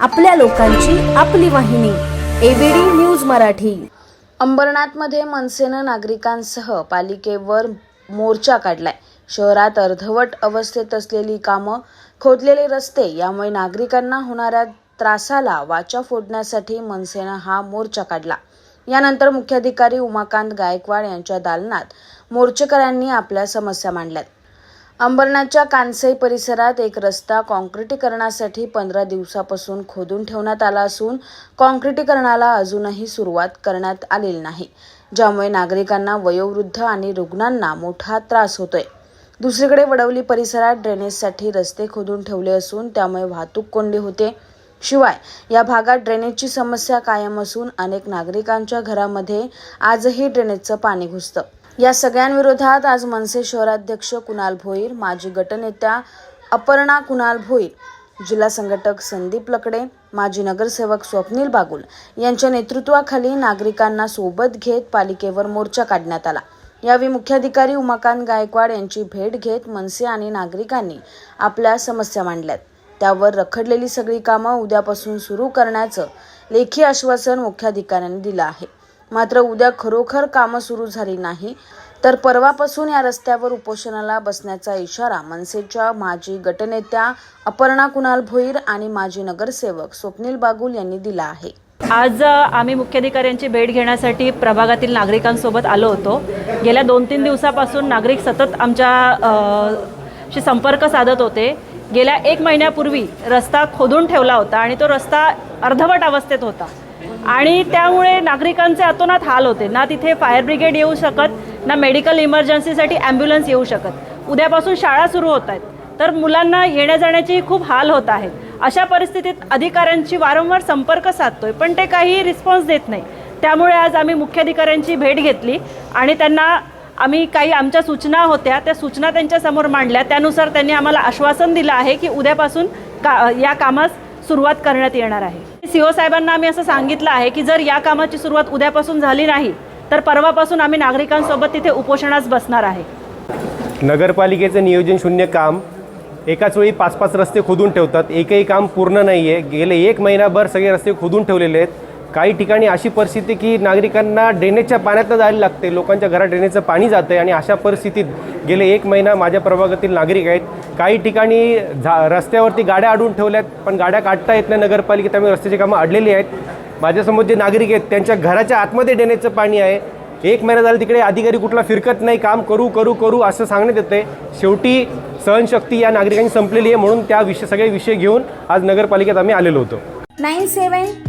आपल्या लोकांची आपली वाहिनी एबीडी न्यूज मराठी. अंबरनाथमध्ये मनसेनं नागरिकांसह पालिकेवर मोर्चा काढलाय. शहरात अर्धवट अवस्थेत असलेली कामं खोदलेले रस्ते यामुळे नागरिकांना होणाऱ्या त्रासाला वाचा फोडण्यासाठी मनसेनं हा मोर्चा काढला. यानंतर मुख्याधिकारी उमाकांत गायकवाड यांच्या दालनात मोर्चेकऱ्यांनी आपल्या समस्या मांडल्यात. अंबरनाथच्या कानसई परिसरात एक रस्ता काँक्रिटीकरणासाठी पंधरा दिवसापासून खोदून ठेवण्यात आला असून काँक्रिटीकरणाला अजूनही सुरुवात करण्यात आलेली नाही ज्यामुळे नागरिकांना वयोवृद्ध आणि रुग्णांना मोठा त्रास होतोय. दुसरीकडे वडवली परिसरात ड्रेनेजसाठी रस्ते खोदून ठेवले असून त्यामुळे वाहतूक कोंडी होते. शिवाय या भागात ड्रेनेजची समस्या कायम असून अनेक नागरिकांच्या घरामध्ये आजही ड्रेनेजचं पाणी घुसतं. या सगळ्यांविरोधात आज मनसे शहराध्यक्ष कुणाल भोईर माजी गटनेत्या अपर्णा कुणाल भोईर जिल्हा संघटक संदीप लकडे माजी नगरसेवक स्वप्नील बागुल यांच्या नेतृत्वाखाली नागरिकांना सोबत घेत पालिकेवर मोर्चा काढण्यात आला. यावेळी मुख्याधिकारी उमाकांत गायकवाड यांची भेट घेत मनसे आणि नागरिकांनी आपल्या समस्या मांडल्यात. त्यावर रखडलेली सगळी कामं उद्यापासून सुरू करण्याचं लेखी आश्वासन मुख्याधिकाऱ्यांनी दिलं आहे. मात्र उद्या खरोखर कामं सुरू झाली नाही तर परवापासून या रस्त्यावर उपोषणाला बसण्याचा इशारा मनसेच्या माजी गटनेत्या अपर्णा कुणाल भोईर आणि माजी नगरसेवक स्वप्नील बागुल यांनी दिला आहे. आज आम्ही मुख्याधिकाऱ्यांची भेट घेण्यासाठी प्रभागातील नागरिकांसोबत आलो होतो. गेल्या दोन तीन दिवसापासून नागरिक सतत आमच्या शी संपर्क साधत होते. गेल्या एक महिन्यापूर्वी रस्ता खोदून ठेवला होता आणि तो रस्ता अर्धवट अवस्थेत होता. आणि त्यामुळे नागरिकांचे अतोनात हाल होते. ना तिथे फायर ब्रिगेड येऊ शकत ना मेडिकल इमर्जन्सीसाठी ॲम्ब्युलन्स येऊ शकत. उद्यापासून शाळा सुरू होत आहेत. तर मुलांना येण्याजाण्याची खूप हाल होत आहेत अशा परिस्थितीत अधिकाऱ्यांशी वारंवार संपर्क साधतोय पण ते काही रिस्पॉन्स देत नाही. त्यामुळे आज आम्ही मुख्याधिकाऱ्यांची भेट घेतली आणि त्यांना आम्ही काही आमच्या सूचना होत्या त्या सूचना त्यांच्यासमोर मांडल्या. त्यानुसार त्यांनी आम्हाला आश्वासन दिलं आहे की उद्यापासून का या कामास सुरुवात करण्यात येणार आहे. सी ओ साहेबांना आम्ही असं सांगितलं आहे की जर या कामाची सुरुवात उद्यापासून झाली नाही तर परवापासून आम्ही नागरिकांसोबत तिथे उपोषणास बसणार आहे. नगरपालिकेचं नियोजन शून्य काम एकाच वेळी पाच पाच रस्ते खोदून ठेवतात. एकही काम पूर्ण नाही आहे गेले एक महिनाभर सगळे रस्ते खोदून ठेवलेले आहेत. काही ठिकाणी अशी परिस्थिती की नागरिकांना ड्रेनेजच्या पाण्यातनं जायला लागते. लोकांच्या घरात ड्रेनेजचं पाणी जातं आहे आणि अशा परिस्थितीत गेले एक महिना माझ्या प्रभागातील नागरिक आहेत. काही ठिकाणी झा रस्त्यावरती गाड्या अडून ठेवल्यात पण गाड्या काढता येत नाही नगरपालिकेत. त्यामुळे रस्त्याची कामं अडलेली आहेत. माझ्यासमोर जे नागरिक आहेत त्यांच्या घराच्या आतमध्ये ड्रेनेजचं पाणी आहे. एक महिना झाला तिकडे अधिकारी कुठला फिरकत नाही. काम करू करू करू असं सांगण्यात येते शेवटी सहनशक्ती या नागरिकांनी संपलेली आहे म्हणून त्या विषय सगळे विषय घेऊन आज नगरपालिकेत आम्ही आलेलो होतो. Nine seven